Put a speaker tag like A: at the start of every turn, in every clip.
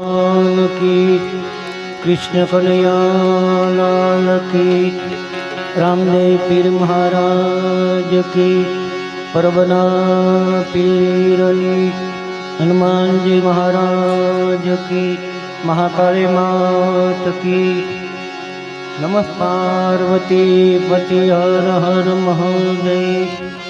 A: કી કૃષ્ણ કનૈયા લાલ કી રામદેવ પીર મહારાજ કી પરબના પીરની હનુમાનજી મહારાજ કી મહાકાળી માત કી નમઃ પાર્વતી પતિ હર હર મહાદેવ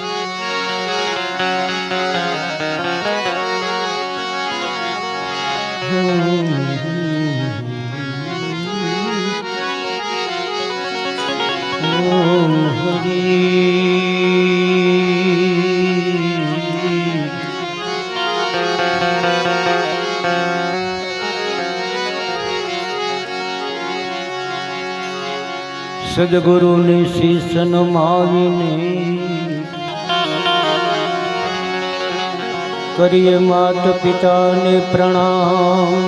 A: સદગુરુને શીશ નમાવીને કરીએ માત પિતાને પ્રણામ.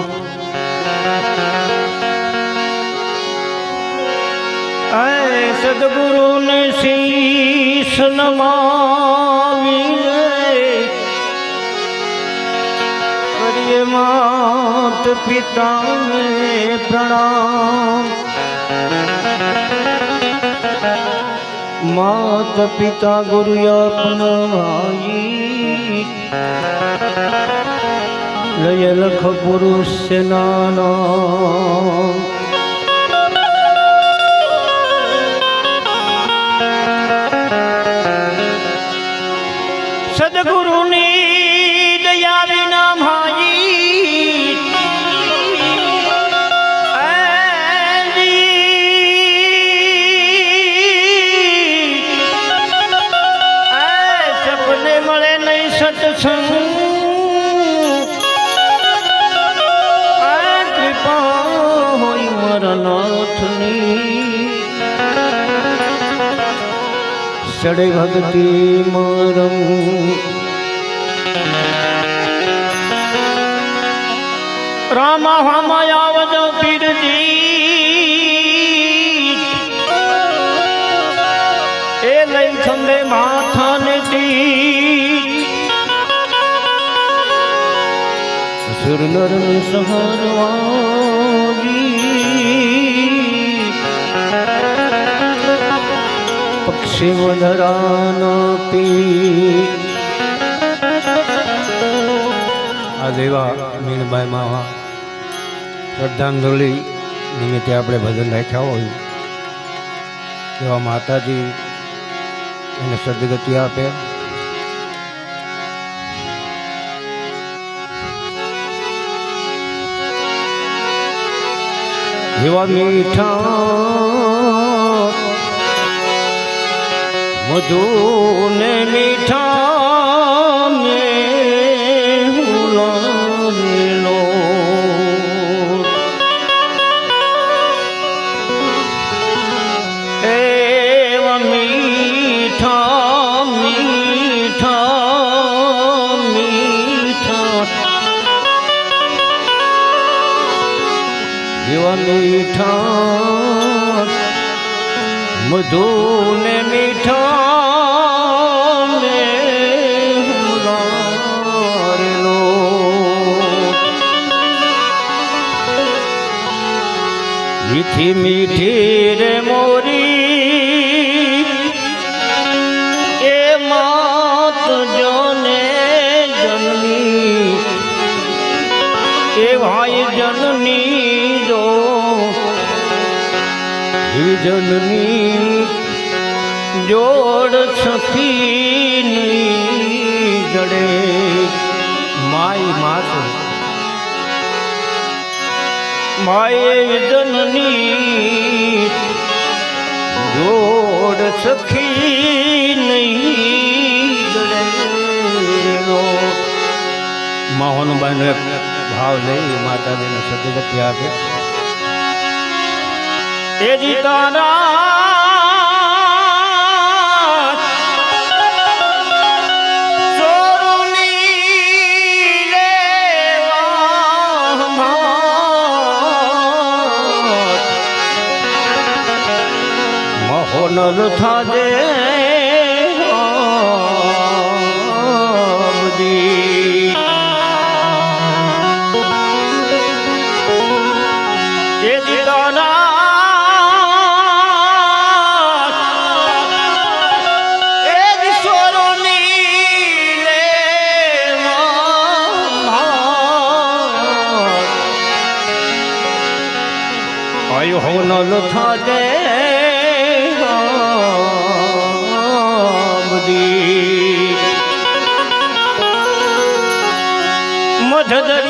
A: સદગુરુને શીશ નમાવીને કરીએ માત પિતાને પ્રણામ. माता पिता गुरु अपना लख पुरुष से नाना सदगुरु સડે ભક્તિ મરમ રામ હમ આવજો પીરજી. એ લઈ ખંભે માથાને દી સુર નર સહરવાજી પક્ષી વધરાના પી આ દેવા મીણબાઈ માવા શ્રદ્ધાંજલિ નિમિત્તે આપણે ભજન રાખ્યા હોય। એવા માતાજી એને સદગતિ આપે। એવા મીઠા મધુ ને મીઠા મીઠા. મધુ ને મીઠો મીઠી મીઠી રે મોરી, એ માત જોને જનની, એ ભાઈ જનની જનની જોડ સખીની જડે. માય માત. માય જનની જોડ સખી નહીં જડે. મોહનબાઈનો એક ભાવ લઈ માતાજીને સદગતિ આપે. એ જી તારા ચોરુની લેવામાં મોહનલ થાજે
B: આયુ હો ન લથા દે બધી મધદર